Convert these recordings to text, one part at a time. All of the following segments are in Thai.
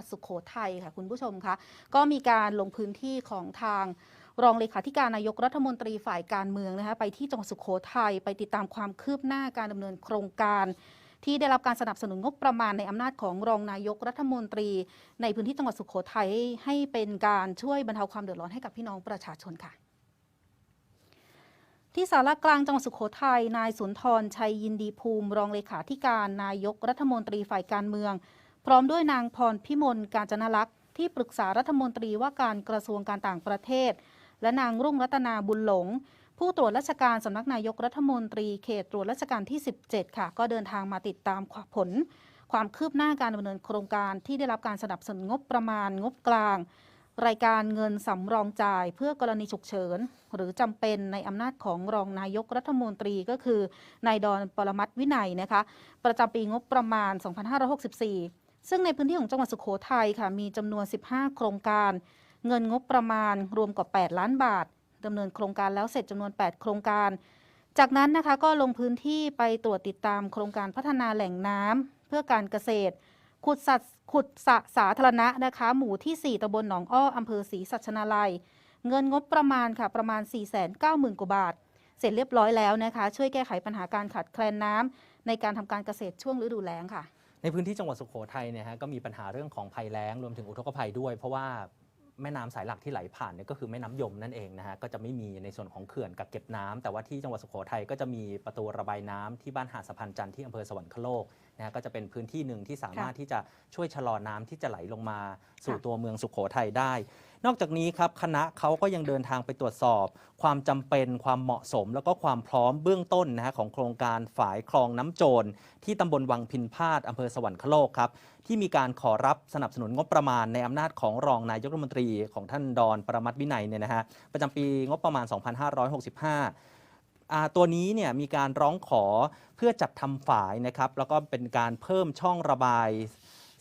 วัดสุขโขทัยค่ะคุณผู้ชมคะก็มีการลงพื้นที่ของทางรองเลขาธิการนายกรัฐมนตรีฝ่ายการเมืองนะคะไปที่จังหวัดสุขโขทัยไปติดตามความคืบหน้าการดำเนินโครงการที่ได้รับการสนับสนุนงบประมาณในอำนาจของรองนายกรัฐมนตรี ในพื้นที่จังหวัดสุขโขทัยให้ให้เป็นการช่วยบรรเทาความเดือดร้อนให้กับพี่น้องประชาชนค่ะ ที่สารกลางจังหวัดสุขโขทัยนายสุนทรชัยยินดีภูมิ รองเลขาธิการนายกรัฐมนตรีฝ่ายการเมือง พร้อมด้วยนางพรพิมลการจนลักษณ์ที่ปรึกษารัฐมนตรีว่าการกระทรวงการต่างประเทศ และนางรุ่งรัตนาบุญหลง ผู้ตรวจราชการสำนักนายกรัฐมนตรีเขตตรวจราชการที่ 17 ค่ะ ก็เดินทางมาติดตามผล ความคืบหน้าการดำเนินโครงการที่ได้รับการสนับสนุนงบประมาณงบกลาง รายการเงินสำรองจ่ายเพื่อกรณีฉุกเฉิน หรือจำเป็นในอำนาจของรองนายกรัฐมนตรีก็คือนายดอนปรมัตวินัยนะคะประจำปีงบประมาณ 2564 ซึ่งในพื้นที่ของจังหวัดสุโขทัยค่ะมีจำนวน 15 โครงการ เงินงบประมาณรวมกว่า 8 ล้านบาทดำเนินโครงการแล้วเสร็จจำนวน 8 โครงการ จากนั้นนะคะก็ลงพื้นที่ไปตรวจติดตามโครงการพัฒนาแหล่งน้ำเพื่อการเกษตร ขุดสัตขุดสะสาธารณะนะคะ หมู่ที่ 4ตำบลหนองอ้ออำเภอศรีสัชนาลัย เงินงบประมาณค่ะประมาณ 4 9 0 0 0 0กว่าบาท เสร็จเรียบร้อยแล้วนะคะ ช่วยแก้ไขปัญหาการขาดแคลนน้ำในการทำการเกษตรช่วงฤดูแล้งค่ะ ในพื้นที่จังหวัดสุโขทัยเนี่ยฮะก็มีปัญหาเรื่องของภัยแล้งรวมถึงอุทกภัยด้วย เพราะว่าแม่น้ำสายหลักที่ไหลผ่านเนี่ยก็คือแม่น้ำยมนั่นเองนะฮะก็จะไม่มีในส่วนของเขื่อนกักเก็บน้ำแต่ว่าที่จังหวัดสุโขทัยก็จะมีประตูระบายน้ำที่บ้านหาดสะพานจันทร์ที่อำเภอสวรรคโลกนะฮะก็จะเป็นพื้นที่หนึ่งที่สามารถที่จะช่วยชะลอน้ำที่จะไหลลงมา สู่ค่ะ ตัวเมืองสุโขทัยได้ นอกจากนี้ครับคณะเขาก็ยังเดินทางไปตรวจสอบ ความจำเป็นความเหมาะสม แล้วก็ความพร้อมเบื้องต้นนะฮะของโครงการฝายคลองน้ำโจรที่ตำบลวังพินพาดอำเภอสวรรคโลกครับที่มีการขอรับสนับสนุนงบประมาณในอำนาจของรองนายกรัฐมนตรีของท่านดอนประมัติวินัยเนี่ยนะฮะประจำปีงบประมาณ 2565อ่าตัวนี้เนี่ยมีการร้องขอเพื่อจัดทำฝายนะครับแล้วก็เป็นการเพิ่มช่องระบาย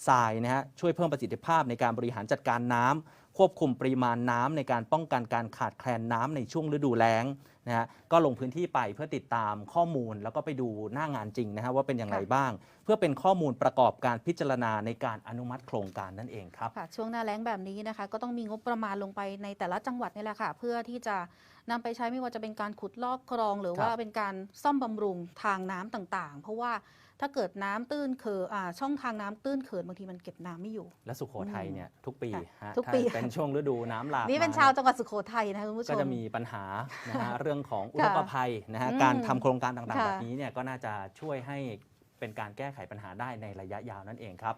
ทรายนะฮะช่วยเพิ่มประสิทธิภาพในการบริหารจัดการน้ำ ควบคุมปริมาณน้ำในการป้องกันการขาดแคลนน้ำในช่วงฤดูแล้งนะฮะก็ลงพื้นที่ไปเพื่อติดตามข้อมูลแล้วก็ไปดูหน้างานจริงนะฮะว่าเป็นอย่างไรบ้าง เพื่อเป็นข้อมูลประกอบการพิจารณาในการอนุมัติโครงการนั่นเองครับค่ะช่วงหน้าแล้งแบบนี้นะคะ ก็ต้องมีงบประมาณลงไปในแต่ละจังหวัดนี่แหละค่ะ เพื่อที่จะนำไปใช้ไม่ว่าจะเป็นการขุดลอกคลอง หรือรว่าเป็นการซ่อมบำรุงทางน้ำต่างๆ เพราะว่า ถ้าเกิดน้ำตื้นเขินอ่าช่องทางน้ำตื้นเขินบางทีมันเก็บน้ำไม่อยู่ และสุโขทัยเนี่ยทุกปีค่ะฮะทุกถ้าปีเป็นช่วงฤดูน้ำหลากนี่เป็นมชาวยจังหวัดสุโขทัยนะคะคุณผู้ชมก็จะมีปัญหานะฮะเรื่องของอุทค่ะกภัยนะฮะอืมการทำโครงการต่างๆค่ะแบบนี้เนี่ยก็น่าจะช่วยให้เป็นการแก้ไขปัญหาได้ในระยะยาวนั่นเองครับ